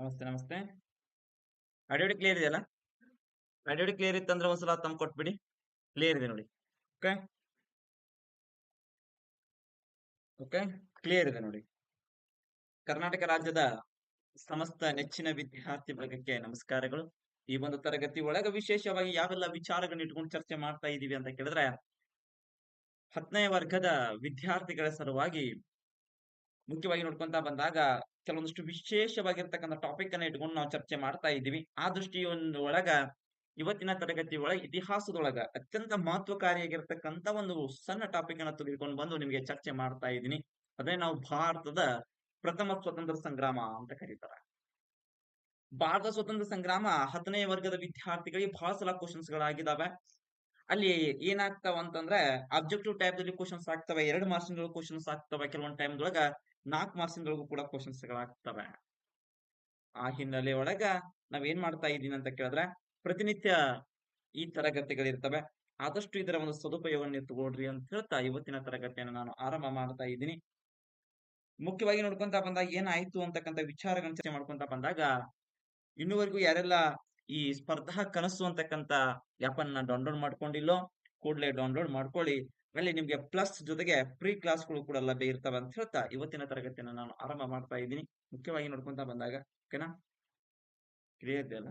ನಮಸ್ತೆ ನಮಸ್ತೆ. ಅಡಿಯೋಡಿ ಕ್ಲಿಯರ್ ಇದೆಯಲ್ಲ? ಅಡಿಯೋಡಿ ಕ್ಲಿಯರ್ ಇತ್ತಂದ್ರೆ ಒಂದ್ಸಲ ತಮ್ಮ ಕೊಟ್ಬಿಡಿ. ಕ್ಲಿಯರ್ ಇದೆ ನೋಡಿ. ಓಕೆ ಓಕೆ ಕ್ಲಿಯರ್ ಇದೆ ನೋಡಿ. ಕರ್ನಾಟಕ ರಾಜ್ಯದ ಸಮಸ್ತ ನೆಚ್ಚಿನ ವಿದ್ಯಾರ್ಥಿ ವರ್ಗಕ್ಕೆ ನಮಸ್ಕಾರಗಳು. ಈ ಒಂದು ತರಗತಿ ಒಳಗ ವಿಶೇಷವಾಗಿ ಯಾವೆಲ್ಲ ವಿಚಾರಗಳನ್ನ ಇಟ್ಕೊಂಡು ಚರ್ಚೆ ಮಾಡ್ತಾ ಇದೀವಿ ಅಂತ ಕೇಳಿದ್ರೆ ಹತ್ತನೇ ವರ್ಗದ ವಿದ್ಯಾರ್ಥಿಗಳ ಸಲುವಾಗಿ ಮುಖ್ಯವಾಗಿ ನೋಡ್ಕೊಂತ ಬಂದಾಗ ಕೆಲವೊಂದಿಷ್ಟು ವಿಶೇಷವಾಗಿರ್ತಕ್ಕಂಥ ಟಾಪಿಕ್ ಅನ್ನ ಇಟ್ಕೊಂಡು ನಾವು ಚರ್ಚೆ ಮಾಡ್ತಾ ಇದ್ದೀವಿ. ಆ ದೃಷ್ಟಿಯೊಂದು ಒಳಗ ಇವತ್ತಿನ ತರಗತಿ ಒಳಗ ಇತಿಹಾಸದೊಳಗ ಅತ್ಯಂತ ಮಹತ್ವಕಾರಿಯಾಗಿರ್ತಕ್ಕಂಥ ಒಂದು ಸಣ್ಣ ಟಾಪಿಕ್ ಅನ್ನ ತೆಗೆದುಕೊಂಡು ಬಂದು ನಿಮಗೆ ಚರ್ಚೆ ಮಾಡ್ತಾ ಇದ್ದೀನಿ. ಅದೇ ನಾವು ಭಾರತದ ಪ್ರಥಮ ಸ್ವತಂತ್ರ ಸಂಗ್ರಾಮ ಅಂತ ಕರೀತಾರೆ. ಭಾರತ ಸ್ವತಂತ್ರ ಸಂಗ್ರಾಮ ಹತ್ತನೇ ವರ್ಗದ ವಿದ್ಯಾರ್ಥಿಗಳಿಗೆ ಬಹಳ ಸಲ ಕ್ವಶನ್ಸ್ ಗಳಾಗಿದ್ದಾವೆ ಅಲ್ಲಿ ಏನಾಗ್ತಾವ ಅಂತಂದ್ರೆ ಅಬ್ಜೆಕ್ಟಿವ್ ಟೈಪ್ ದಲ್ಲಿ ಕ್ವಶನ್ಸ್ ಆಗ್ತವೆ, ಎರಡು ಮಾರ್ಕ್ಸ್ ಕ್ವಶನ್ಸ್ ಆಗ್ತವೆ ಕೆಲವೊಂದು ಟೈಮ್ ಒಳಗ ನಾಲ್ಕು ಮಾರ್ಕ್ಸ್ ಕೂಡ ಕ್ವಶನ್ಸ್ ಗಳಾಗ್ತವೆ ಆ ಹಿನ್ನೆಲೆ ಒಳಗ ನಾವ್ ಏನ್ ಮಾಡ್ತಾ ಇದೀನಿ ಅಂತ ಕೇಳಿದ್ರೆ, ಪ್ರತಿನಿತ್ಯ ಈ ತರಗತಿಗಳಿರ್ತವೆ. ಆದಷ್ಟು ಇದರ ಒಂದು ಸದುಪಯೋಗವನ್ನು ತಗೊಳ್ರಿ ಅಂತ ಹೇಳ್ತಾ ಇವತ್ತಿನ ತರಗತಿಯನ್ನು ನಾನು ಆರಂಭ ಮಾಡ್ತಾ ಇದ್ದೀನಿ. ಮುಖ್ಯವಾಗಿ ನೋಡ್ಕೊಂತ ಬಂದಾಗ ಏನಾಯ್ತು ಅಂತಕ್ಕಂಥ ವಿಚಾರಗಳನ್ನ ಚರ್ಚೆ ಮಾಡ್ಕೊಂತ ಬಂದಾಗ, ಇನ್ನುವರೆಗೂ ಯಾರೆಲ್ಲ ಈ ಸ್ಪರ್ಧಾ ಕನಸು ಅಂತಕ್ಕಂತ ಆ್ಯಪ್ ಅನ್ನ ಡೌನ್ಲೋಡ್ ಮಾಡ್ಕೊಂಡಿಲ್ಲೋ, ಕೂಡಲೇ ಡೌನ್ಲೋಡ್ ಮಾಡ್ಕೊಳ್ಳಿ. ಅಲ್ಲಿ ನಿಮ್ಗೆ ಪ್ಲಸ್ ಜೊತೆಗೆ ಪ್ರೀ ಕ್ಲಾಸ್ಗಳು ಕೂಡ ಲಭ್ಯ ಇರ್ತವೆ ಅಂತ ಹೇಳ್ತಾ ಇವತ್ತಿನ ತರಗತಿಯನ್ನು ನಾನು ಆರಂಭ ಮಾಡ್ತಾ ಇದ್ದೀನಿ. ಮುಖ್ಯವಾಗಿ ನೋಡ್ಕೊಂತ ಬಂದಾಗ ಓಕೆನಾ ಕ್ಲಿಯರ್ ಇದೆಯಲ್ಲ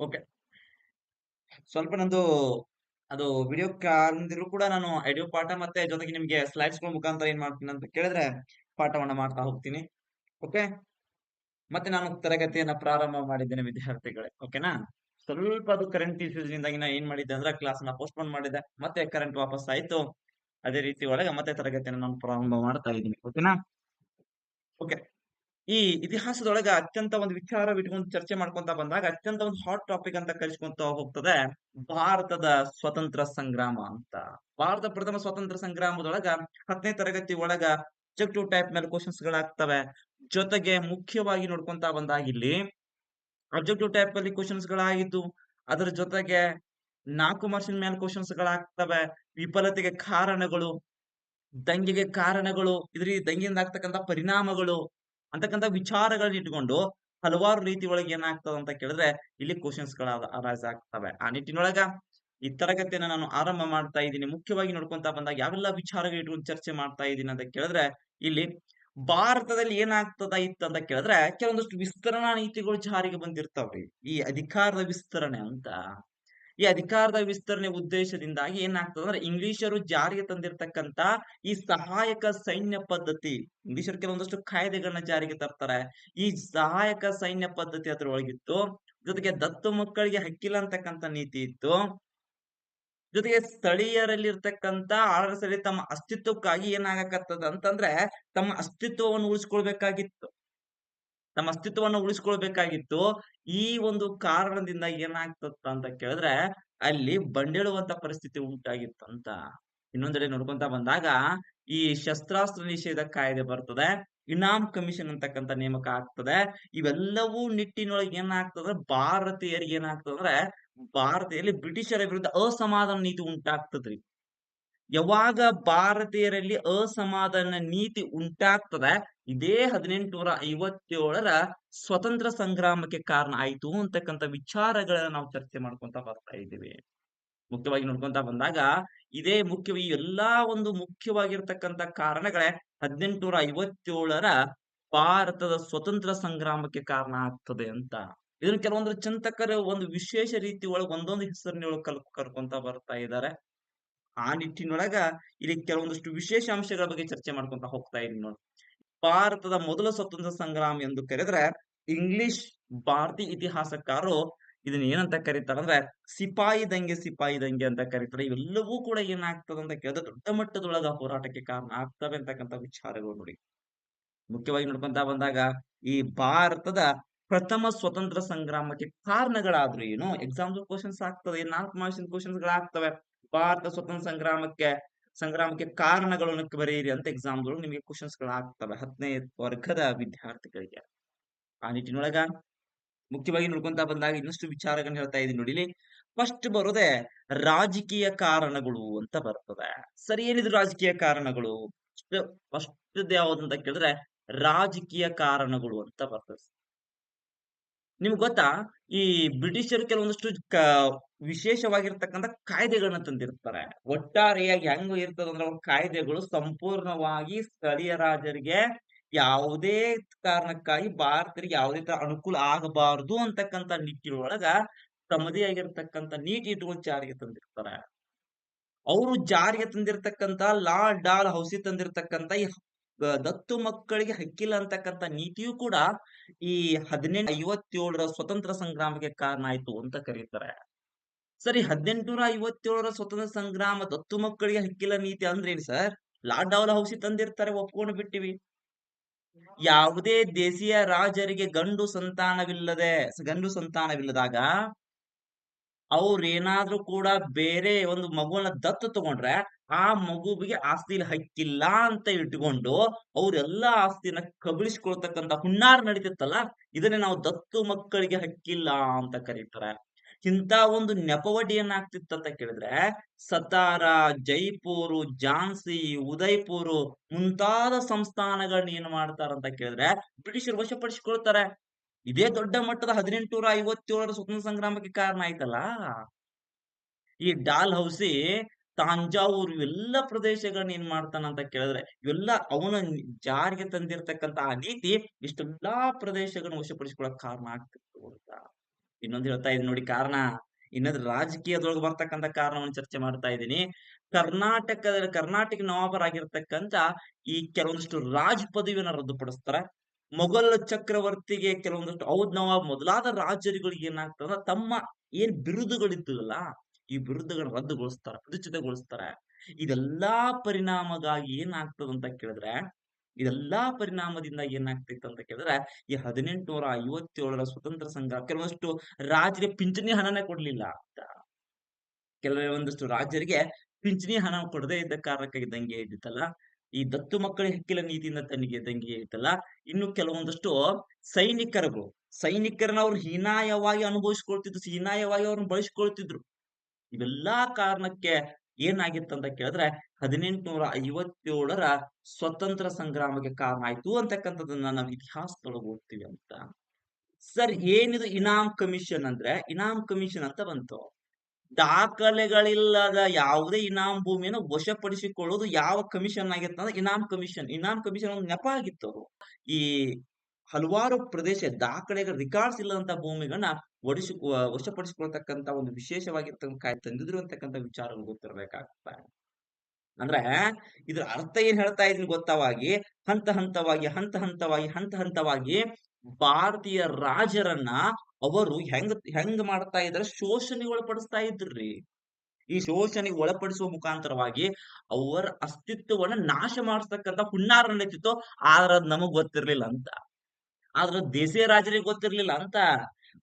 ಓಕೆ. ಸ್ವಲ್ಪ ನಂದು ಅದು ವಿಡಿಯೋ ಕಾಣದಿದ್ರು ಕೂಡ ನಾನು ಐಡಿಯೋ ಪಾಠ ಮತ್ತೆ ಜೊತೆಗೆ ನಿಮ್ಗೆ ಸ್ಲೈಡ್ಸ್ಗಳ ಮುಖಾಂತರ ಏನ್ ಮಾಡ್ತೀನಿ ಅಂತ ಕೇಳಿದ್ರೆ ಪಾಠವನ್ನ ಮಾಡ್ತಾ ಹೋಗ್ತೀನಿ. ಓಕೆ? ಮತ್ತೆ ನಾನು ತರಗತಿಯನ್ನ ಪ್ರಾರಂಭ ಮಾಡಿದ್ದೇನೆ, ವಿದ್ಯಾರ್ಥಿಗಳೇ. ಓಕೆನಾ? ಸ್ವಲ್ಪ ಅದು ಕರೆಂಟ್ ಇಶ್ಯೂಸ್ನಿಂದಾಗಿ ನಾ ಏನ್ ಮಾಡಿದ್ದೆ ಅಂದ್ರೆ ಕ್ಲಾಸ್ನ ಪೋಸ್ಟ್ಪೋನ್ ಮಾಡಿದ್ದೆ ಮತ್ತೆ ಕರೆಂಟ್ ವಾಪಸ್ ಆಯ್ತು. ಅದೇ ರೀತಿ ಒಳಗೆ ಮತ್ತೆ ತರಗತಿಯನ್ನು ನಾನು ಪ್ರಾರಂಭ ಮಾಡ್ತಾ ಇದ್ದೀನಿ. ಓಕೆನಾ? ಓಕೆ. ಈ ಇತಿಹಾಸದೊಳಗ ಅತ್ಯಂತ ಒಂದು ವಿಚಾರ ಇಟ್ಕೊಂಡು ಚರ್ಚೆ ಮಾಡ್ಕೊಂತ ಬಂದಾಗ ಅತ್ಯಂತ ಒಂದು ಹಾಟ್ ಟಾಪಿಕ್ ಅಂತ ಕರೆಸ್ಕೊಂತ ಹೋಗ್ತದೆ ಭಾರತದ ಸ್ವತಂತ್ರ ಸಂಗ್ರಾಮ ಅಂತ. ಭಾರತ ಪ್ರಥಮ ಸ್ವತಂತ್ರ ಸಂಗ್ರಾಮದೊಳಗ ಹತ್ತನೇ ತರಗತಿ ಒಳಗ ಟು ಟೈಪ್ ಮೇಲೆ ಕ್ವಶನ್ಸ್ ಗಳಾಗ್ತವೆ. ಜೊತೆಗೆ ಮುಖ್ಯವಾಗಿ ನೋಡ್ಕೊಂತ ಬಂದಾಗ ಇಲ್ಲಿ ಅಬ್ಜೆಕ್ಟಿವ್ ಟೈಪ್ ಅಲ್ಲಿ ಕ್ವಶನ್ಸ್ ಗಳಾಗಿದ್ದು ಅದರ ಜೊತೆಗೆ ನಾಲ್ಕು ಮಾರ್ಕ್ಸಿನ ಮೇಲೆ ಕ್ವಶನ್ಸ್ ಗಳಾಗ್ತವೆ. ವಿಫಲತೆಗೆ ಕಾರಣಗಳು, ದಂಗೆಗೆ ಕಾರಣಗಳು, ಇದ್ರ ದಂಗೆಯಿಂದ ಆಗ್ತಕ್ಕಂಥ ಪರಿಣಾಮಗಳು ಅಂತಕ್ಕಂಥ ವಿಚಾರಗಳನ್ನ ಇಟ್ಕೊಂಡು ಹಲವಾರು ರೀತಿ ಒಳಗೆ ಏನಾಗ್ತದ ಅಂತ ಕೇಳಿದ್ರೆ ಇಲ್ಲಿ ಕ್ವಶನ್ಸ್ಗಳ ಅರೈಸ್ ಆಗ್ತವೆ. ಆ ನಿಟ್ಟಿನೊಳಗ ಈ ತರಗತಿಯನ್ನ ನಾನು ಆರಂಭ ಮಾಡ್ತಾ ಇದ್ದೀನಿ. ಮುಖ್ಯವಾಗಿ ನೋಡ್ಕೊಂತ ಬಂದಾಗ ಯಾವೆಲ್ಲ ವಿಚಾರಗಳು ಇಟ್ಕೊಂಡು ಚರ್ಚೆ ಮಾಡ್ತಾ ಇದ್ದೀನಿ ಅಂತ ಕೇಳಿದ್ರೆ ಇಲ್ಲಿ ಭಾರತದಲ್ಲಿ ಏನಾಗ್ತದ ಇತ್ತು ಅಂತ ಕೇಳಿದ್ರೆ ಕೆಲವೊಂದಷ್ಟು ವಿಸ್ತರಣಾ ನೀತಿಗಳು ಜಾರಿಗೆ ಬಂದಿರ್ತಾವ್ರಿ. ಈ ಅಧಿಕಾರದ ವಿಸ್ತರಣೆ ಅಂತ. ಈ ಅಧಿಕಾರದ ವಿಸ್ತರಣೆ ಉದ್ದೇಶದಿಂದಾಗಿ ಏನಾಗ್ತದೆ ಅಂದ್ರೆ ಇಂಗ್ಲಿಷರು ಜಾರಿಗೆ ತಂದಿರತಕ್ಕಂತ ಈ ಸಹಾಯಕ ಸೈನ್ಯ ಪದ್ಧತಿ, ಇಂಗ್ಲಿಷರು ಕೆಲವೊಂದಷ್ಟು ಕಾಯ್ದೆಗಳನ್ನ ಜಾರಿಗೆ ತರ್ತಾರೆ. ಈ ಸಹಾಯಕ ಸೈನ್ಯ ಪದ್ಧತಿ ಅದರೊಳಗಿತ್ತು. ಜೊತೆಗೆ ದತ್ತು ಮಕ್ಕಳಿಗೆ ಹಕ್ಕಿಲ್ಲ ಅಂತಕ್ಕಂತ ನೀತಿ ಇತ್ತು. ಜೊತೆಗೆ ಸ್ಥಳೀಯರಲ್ಲಿ ಇರ್ತಕ್ಕಂತ ಆಡಳಿತ ತಮ್ಮ ಅಸ್ತಿತ್ವಕ್ಕಾಗಿ ಏನಾಗಕತ್ತದ ಅಂತಂದ್ರೆ ತಮ್ಮ ಅಸ್ತಿತ್ವವನ್ನು ಉಳಿಸ್ಕೊಳ್ಬೇಕಾಗಿತ್ತು. ತಮ್ಮ ಅಸ್ತಿತ್ವವನ್ನು ಉಳಿಸ್ಕೊಳ್ಬೇಕಾಗಿತ್ತು. ಈ ಒಂದು ಕಾರಣದಿಂದ ಏನಾಗ್ತತ್ತ ಅಂತ ಕೇಳಿದ್ರೆ, ಅಲ್ಲಿ ಬಂಡೇಳುವಂತ ಪರಿಸ್ಥಿತಿ ಉಂಟಾಗಿತ್ತಂತ. ಇನ್ನೊಂದೆಡೆ ನೋಡ್ಕೊಂತ ಬಂದಾಗ, ಈ ಶಸ್ತ್ರಾಸ್ತ್ರ ನಿಷೇಧ ಕಾಯ್ದೆ ಬರ್ತದೆ, ಇನಾಮ್ ಕಮಿಷನ್ ಅಂತಕ್ಕಂಥ ನೇಮಕ ಆಗ್ತದೆ. ಇವೆಲ್ಲವೂ ನಿಟ್ಟಿನೊಳಗೆ ಏನಾಗ್ತದೆ ಭಾರತೀಯರಿಗೆ ಏನಾಗ್ತದಂದ್ರೆ ಭಾರತೀಯಲ್ಲಿ ಬ್ರಿಟಿಷರ ವಿರುದ್ಧ ಅಸಮಾಧಾನ ನೀತಿ ಉಂಟಾಗ್ತದ್ರಿ. ಯಾವಾಗ ಭಾರತೀಯರಲ್ಲಿ ಅಸಮಾಧಾನ ನೀತಿ ಉಂಟಾಗ್ತದೆ, ಇದೇ ಹದಿನೆಂಟುನೂರ ಐವತ್ತೇಳರ ಸ್ವತಂತ್ರ ಸಂಗ್ರಾಮಕ್ಕೆ ಕಾರಣ ಆಯ್ತು ಅಂತಕ್ಕಂಥ ವಿಚಾರಗಳನ್ನ ನಾವು ಚರ್ಚೆ ಮಾಡ್ಕೊಂತ ಬರ್ತಾ ಇದ್ದೀವಿ. ಮುಖ್ಯವಾಗಿ ನೋಡ್ಕೊಂತ ಬಂದಾಗ, ಇದೇ ಮುಖ್ಯವಾಗಿ ಎಲ್ಲಾ ಒಂದು ಮುಖ್ಯವಾಗಿರ್ತಕ್ಕಂಥ ಕಾರಣಗಳೇ ಹದಿನೆಂಟುನೂರ ಐವತ್ತೇಳರ ಭಾರತದ ಸ್ವತಂತ್ರ ಸಂಗ್ರಾಮಕ್ಕೆ ಕಾರಣ ಆಗ್ತದೆ ಅಂತ. ಇದನ್ನ ಕೆಲವೊಂದು ಚಿಂತಕರು ಒಂದು ವಿಶೇಷ ರೀತಿ ಒಳಗೆ ಒಂದೊಂದು ಹೆಸರಿನೊಳಗೆ ಕಲ್ ಕರ್ಕೊಂತ ಬರ್ತಾ ಇದ್ದಾರೆ. ಆ ನಿಟ್ಟಿನೊಳಗ ಇಲ್ಲಿ ಕೆಲವೊಂದಷ್ಟು ವಿಶೇಷ ಅಂಶಗಳ ಬಗ್ಗೆ ಚರ್ಚೆ ಮಾಡ್ಕೊಂತ ಹೋಗ್ತಾ ಇದೀನಿ ನೋಡಿ. ಭಾರತದ ಮೊದಲ ಸ್ವತಂತ್ರ ಸಂಗ್ರಾಮ ಎಂದು ಕರೆದ್ರೆ ಇಂಗ್ಲಿಷ್ ಭಾರತೀಯ ಇತಿಹಾಸಕಾರರು ಇದನ್ನ ಏನಂತ ಕರೀತಾರೆ ಅಂದ್ರೆ ಸಿಪಾಯಿ ದಂಗೆ ಸಿಪಾಯಿ ದಂಗೆ ಅಂತ ಕರೀತಾರೆ. ಇವೆಲ್ಲವೂ ಕೂಡ ಏನಾಗ್ತದೆ ಅಂತ ಕೇಳಿದ್ರೆ ದೊಡ್ಡ ಮಟ್ಟದೊಳಗ ಹೋರಾಟಕ್ಕೆ ಕಾರಣ ಆಗ್ತವೆ ಅಂತಕ್ಕಂಥ ವಿಚಾರಗಳು ನೋಡಿ. ಮುಖ್ಯವಾಗಿ ನೋಡ್ಕೊಂತ ಬಂದಾಗ ಈ ಭಾರತದ ಪ್ರಥಮ ಸ್ವತಂತ್ರ ಸಂಗ್ರಾಮಕ್ಕೆ ಕಾರಣಗಳಾದ್ರು ಏನು ಎಕ್ಸಾಮ್ ಕ್ವಶನ್ಸ್ ಆಗ್ತದೆ ನಾಲ್ಕು ಮಾರ್ಕ್ಸಿನ ಕ್ವಶನ್ಸ್ ಗಳಾಗ್ತವೆ. ಭಾರತ ಸ್ವತಂತ್ರ ಸಂಗ್ರಾಮಕ್ಕೆ ಸಂಗ್ರಾಮಕ್ಕೆ ಕಾರಣಗಳನ್ನು ಬರೆಯಿರಿ ಅಂತ ಎಕ್ಸಾಮ್ಗಳು ನಿಮಗೆ ಕ್ವಶನ್ಸ್ ಆಗ್ತವೆ ಹತ್ತನೇ ವರ್ಗದ ವಿದ್ಯಾರ್ಥಿಗಳಿಗೆ. ಆ ನಿಟ್ಟಿನೊಳಗ ಮುಖ್ಯವಾಗಿ ನೋಡ್ಕೊಂತ ಬಂದಾಗ ಇನ್ನಷ್ಟು ವಿಚಾರಗಳನ್ನ ಹೇಳ್ತಾ ಇದೀನಿ ನೋಡಿ ಇಲ್ಲಿ ಫಸ್ಟ್ ಬರೋದೆ ರಾಜಕೀಯ ಕಾರಣಗಳು ಅಂತ ಬರ್ತದೆ. ಸರಿ, ಏನಿದ್ರು ರಾಜಕೀಯ ಕಾರಣಗಳು? ಫಸ್ಟ್ ಯಾವ್ದು ಅಂತ ಕೇಳಿದ್ರೆ ರಾಜಕೀಯ ಕಾರಣಗಳು ಅಂತ ಬರ್ತದೆ. ನಿಮ್ಗೆ ಗೊತ್ತಾ? ಈ ಬ್ರಿಟಿಷರು ಕೆಲವೊಂದಷ್ಟು ವಿಶೇಷವಾಗಿರ್ತಕ್ಕಂಥ ಕಾಯ್ದೆಗಳನ್ನ ತಂದಿರ್ತಾರೆ. ಒಟ್ಟಾರೆಯಾಗಿ ಹೆಂಗ್ ಇರ್ತದಂದ್ರೆ ಅವ್ರ ಕಾಯ್ದೆಗಳು ಸಂಪೂರ್ಣವಾಗಿ ಸ್ಥಳೀಯ ರಾಜರಿಗೆ ಯಾವುದೇ ಕಾರಣಕ್ಕಾಗಿ ಭಾರತರಿಗೆ ಯಾವುದೇ ತರ ಅನುಕೂಲ ಆಗಬಾರದು ಅಂತಕ್ಕಂಥ ನಿಟ್ಟಿನೊಳಗ ತಮ್ಮದೇ ಆಗಿರ್ತಕ್ಕಂಥ ನೀತಿ ಇಟ್ಕೊಂಡು ಜಾರಿಗೆ ತಂದಿರ್ತಾರೆ. ಅವರು ಜಾರಿಗೆ ತಂದಿರತಕ್ಕಂತ ಲಾ ಡಾಲ್ ಹೌಸಿ ತಂದಿರತಕ್ಕಂತ ಈ ದತ್ತು ಮಕ್ಕಳಿಗೆ ಹಕ್ಕಿಲ್ಲ ಅಂತಕ್ಕಂಥ ನೀತಿಯು ಕೂಡ ಈ ಹದಿನೆಂಟು ಐವತ್ತೇಳರ ಸ್ವತಂತ್ರ ಸಂಗ್ರಾಮಕ್ಕೆ ಕಾರಣ ಆಯ್ತು ಅಂತ ಕರೀತಾರೆ. ಸರಿ ಹದಿನೆಂಟುನೂರ ಐವತ್ತೇಳರ ಸ್ವತಂತ್ರ ಸಂಗ್ರಾಮ ದತ್ತು ಮಕ್ಕಳಿಗೆ ಹಕ್ಕಿಲ್ಲ ನೀತಿ ಅಂದ್ರೇನು ಸರ್? ಲಾ ಡೌಲ್ ಹೌಸಿ ತಂದಿರ್ತಾರೆ, ಒಪ್ಕೊಂಡು ಬಿಟ್ಟಿವಿ. ಯಾವುದೇ ದೇಶೀಯ ರಾಜರಿಗೆ ಗಂಡು ಸಂತಾನವಿಲ್ಲದೆ ಗಂಡು ಸಂತಾನವಿಲ್ಲದಾಗ ಅವ್ರೇನಾದ್ರೂ ಕೂಡ ಬೇರೆ ಒಂದು ಮಗುವನ್ನ ದತ್ತು ತಗೊಂಡ್ರೆ ಆ ಮಗುವಿಗೆ ಆಸ್ತಿಲಿ ಹಕ್ಕಿಲ್ಲ ಅಂತ ಇಟ್ಕೊಂಡು ಅವ್ರೆಲ್ಲಾ ಆಸ್ತಿನ ಕಬಳಿಸ್ಕೊಳ್ತಕ್ಕಂತ ಹುನ್ನಾರ ನಡೀತಿತ್ತಲ್ಲ, ಇದನ್ನೇ ನಾವು ದತ್ತು ಮಕ್ಕಳಿಗೆ ಹಕ್ಕಿಲ್ಲ ಅಂತ ಕರೀತಾರೆ. ಇಂತ ಒಂದು ನೆಪವಡಿ ಅಂತ ಕೇಳಿದ್ರೆ, ಸತಾರ, ಜೈಪುರು, ಝಾನ್ಸಿ ಉದಯ್ಪುರು ಮುಂತಾದ ಸಂಸ್ಥಾನಗಳನ್ನ ಏನ್ ಮಾಡ್ತಾರಂತ ಕೇಳಿದ್ರೆ, ಬ್ರಿಟಿಷರು ವಶಪಡಿಸಿಕೊಳ್ತಾರೆ. ಇದೇ ದೊಡ್ಡ ಮಟ್ಟದ ಹದಿನೆಂಟುನೂರ ಐವತ್ತೇಳರ ಸ್ವತಂತ್ರ ಸಂಗ್ರಾಮಕ್ಕೆ ಕಾರಣ ಆಯ್ತಲ್ಲ? ಈ ಡಾಲ್ ಹೌಸಿ ತಾಂಜಾವೂರು ಇವೆಲ್ಲ ಪ್ರದೇಶಗಳನ್ನ ಏನ್ ಮಾಡ್ತಾನಂತ ಕೇಳಿದ್ರೆ, ಇವೆಲ್ಲ ಅವನ ಜಾರಿಗೆ ತಂದಿರತಕ್ಕಂತ ಆ ನೀತಿ ಇಷ್ಟೆಲ್ಲಾ ಪ್ರದೇಶಗಳನ್ನ ವಶಪಡಿಸಿಕೊಳ್ಳಕ್ ಕಾರಣ ಆಗ್ತಿತ್ತು ಅಂತ. ಇನ್ನೊಂದು ಹೇಳ್ತಾ ಇದ್ದೀನಿ ನೋಡಿ, ಕಾರಣ ಇನ್ನೊಂದು ರಾಜಕೀಯದೊಳಗೆ ಬರ್ತಕ್ಕಂಥ ಕಾರಣವನ್ನು ಚರ್ಚೆ ಮಾಡ್ತಾ ಇದ್ದೀನಿ. ಕರ್ನಾಟಕದ, ಕರ್ನಾಟಕ ನವಾಬರಾಗಿರ್ತಕ್ಕಂಥ ಈ ಕೆಲವೊಂದಿಷ್ಟು ರಾಜ್ ಪದವಿಯನ್ನ ರದ್ದುಪಡಿಸ್ತಾರೆ. ಮೊಘಲ್ ಚಕ್ರವರ್ತಿಗೆ ಕೆಲವೊಂದಷ್ಟು ಔದ್ ನವಾಬ್ ಮೊದಲಾದ ರಾಜರುಗಳಿಗೆ ಏನಾಗ್ತದ ತಮ್ಮ ಏನ್ ಬಿರುದುಗಳಿದ್ದಲ್ಲ ಈ ಬಿರುದುಗಳನ್ನ ರದ್ದುಗೊಳಿಸ್ತಾರೆ, ಪ್ರತಿಷ್ಠಿತಗೊಳಿಸ್ತಾರೆ. ಇದೆಲ್ಲಾ ಪರಿಣಾಮಗಾಗಿ ಏನಾಗ್ತದ ಅಂತ ಕೇಳಿದ್ರೆ ಇದೆಲ್ಲಾ ಪರಿಣಾಮದಿಂದ ಏನಾಗ್ತಿತ್ತು ಅಂತ ಕೇಳಿದ್ರೆ ಈ ಹದಿನೆಂಟುನೂರ ಐವತ್ತೇಳರ ಸ್ವತಂತ್ರ ಸಂಘ ಕೆಲವೊಂದಷ್ಟು ರಾಜರಿಗೆ ಪಿಂಚಣಿ ಹಣನೇ ಕೊಡ್ಲಿಲ್ಲ ಅಂತ. ಕೆಲವೊಂದಷ್ಟು ರಾಜರಿಗೆ ಪಿಂಚಣಿ ಹಣ ಕೊಡದೇ ಇದ್ದ ಕಾರಣಕ್ಕಾಗಿ ದಂಗೆ ಇದ್ದಿತ್ತಲ್ಲ ಈ ದತ್ತು ಮಕ್ಕಳ ಹಕ್ಕಿಲ ನೀತಿಯಿಂದ ತನಿಗೆ ದಂಗೆ ಇತ್ತಲ್ಲ ಇನ್ನು ಕೆಲವೊಂದಷ್ಟು ಸೈನಿಕರುಗಳು ಸೈನಿಕರನ್ನ ಅವ್ರು ಹೀನಾಯವಾಗಿ ಅನುಭವಿಸ್ಕೊಳ್ತಿದ್ರು ಹೀನಾಯವಾಗಿ ಅವ್ರನ್ನ ಬಳಸ್ಕೊಳ್ತಿದ್ರು. ಇವೆಲ್ಲಾ ಕಾರಣಕ್ಕೆ ಏನಾಗಿತ್ತು ಅಂತ ಕೇಳಿದ್ರೆ ಹದಿನೆಂಟುನೂರ ಐವತ್ತೇಳರ ಸ್ವತಂತ್ರ ಸಂಗ್ರಾಮಕ್ಕೆ ಕಾರಣ ಆಯ್ತು ಅಂತಕ್ಕಂಥದ್ದನ್ನ ನಾವು ಇತಿಹಾಸದೊಳಗೆ ಓದ್ತೀವಿ ಅಂತ. ಸರ್, ಏನಿದು ಇನಾಮ್ ಕಮಿಷನ್ ಅಂದ್ರೆ, ಇನಾಮ್ ಕಮಿಷನ್ ಅಂತ ಬಂತು. ದಾಖಲೆಗಳಿಲ್ಲದ ಯಾವುದೇ ಇನಾಮ್ ಭೂಮಿಯನ್ನು ವಶಪಡಿಸಿಕೊಳ್ಳೋದು ಯಾವ ಕಮಿಷನ್ ಆಗಿತ್ತು ಅಂದ್ರೆ ಇನಾಮ್ ಕಮಿಷನ್. ಇನಾಮ್ ಕಮಿಷನ್ ಒಂದು ನೆಪ ಆಗಿತ್ತು ಈ ಹಲವಾರು ಪ್ರದೇಶ ದಾಖಲೆಗಳ ರಿಕಾರ್ಡ್ಸ್ ಇಲ್ಲದಂತ ಭೂಮಿಗಳನ್ನ ಒಡಿಸಿ ವಶಪಡಿಸಿಕೊಳ್ತಕ್ಕಂತ ಒಂದು ವಿಶೇಷವಾಗಿರ್ತಕ್ಕಂಥ ಕಾಯಿ, ತಂದಿದ್ರು ಅಂತಕ್ಕಂಥ ವಿಚಾರಗಳು ಗೊತ್ತಿರ್ಬೇಕಾಗ್ತದೆ. ಅಂದ್ರೆ ಇದ್ರ ಅರ್ಥ ಏನ್ ಹೇಳ್ತಾ ಇದೀನಿ ಗೊತ್ತವಾಗಿ? ಹಂತ ಹಂತವಾಗಿ ಹಂತ ಹಂತವಾಗಿ ಹಂತ ಹಂತವಾಗಿ ಭಾರತೀಯ ರಾಜರನ್ನ ಅವರು ಹೆಂಗ್ ಹೆಂಗ್ ಮಾಡ್ತಾ ಇದ್ರೆ? ಶೋಷಣೆ ಒಳಪಡಿಸ್ತಾ ಇದ್ರಿ. ಈ ಶೋಷಣೆಗೆ ಒಳಪಡಿಸುವ ಮುಖಾಂತರವಾಗಿ ಅವರ ಅಸ್ತಿತ್ವವನ್ನ ನಾಶ ಮಾಡಿಸ್ತಕ್ಕಂಥ ಹುನ್ನಾರ ನಡೀತಿತ್ತು, ಆದ್ರ ಅದ್ ನಮಗ್ ಗೊತ್ತಿರ್ಲಿಲ್ಲ ಅಂತ. ಆದ್ರ ದೇಶೀಯ ರಾಜರಿಗೆ ಗೊತ್ತಿರ್ಲಿಲ್ಲ ಅಂತ.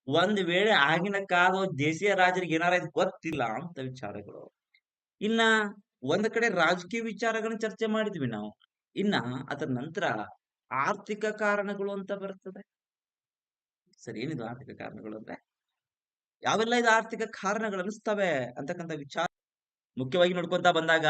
ಒಂದ್ ವೇಳೆ ಆಗಿನ ಕಾಲ ದೇಶೀಯ ರಾಜರಿಗೆ ಏನಾರ ಇದ್ ಗೊತ್ತಿಲ್ಲ ಅಂತ ವಿಚಾರಗಳು. ಇನ್ನ ಒಂದ್ ಕಡೆ ರಾಜಕೀಯ ವಿಚಾರಗಳನ್ನ ಚರ್ಚೆ ಮಾಡಿದ್ವಿ ನಾವು. ಇನ್ನ ಅದರ ನಂತರ ಆರ್ಥಿಕ ಕಾರಣಗಳು ಅಂತ ಬರ್ತದೆ. ಸರಿ ಏನಿದು ಆರ್ಥಿಕ ಕಾರಣಗಳು ಅಂದ್ರೆ? ಯಾವೆಲ್ಲ ಇದು ಆರ್ಥಿಕ ಕಾರಣಗಳು ಅನಿಸ್ತವೆ ಅಂತಕ್ಕಂಥ ವಿಚಾರ ಮುಖ್ಯವಾಗಿ ನೋಡ್ಕೊಂತ ಬಂದಾಗ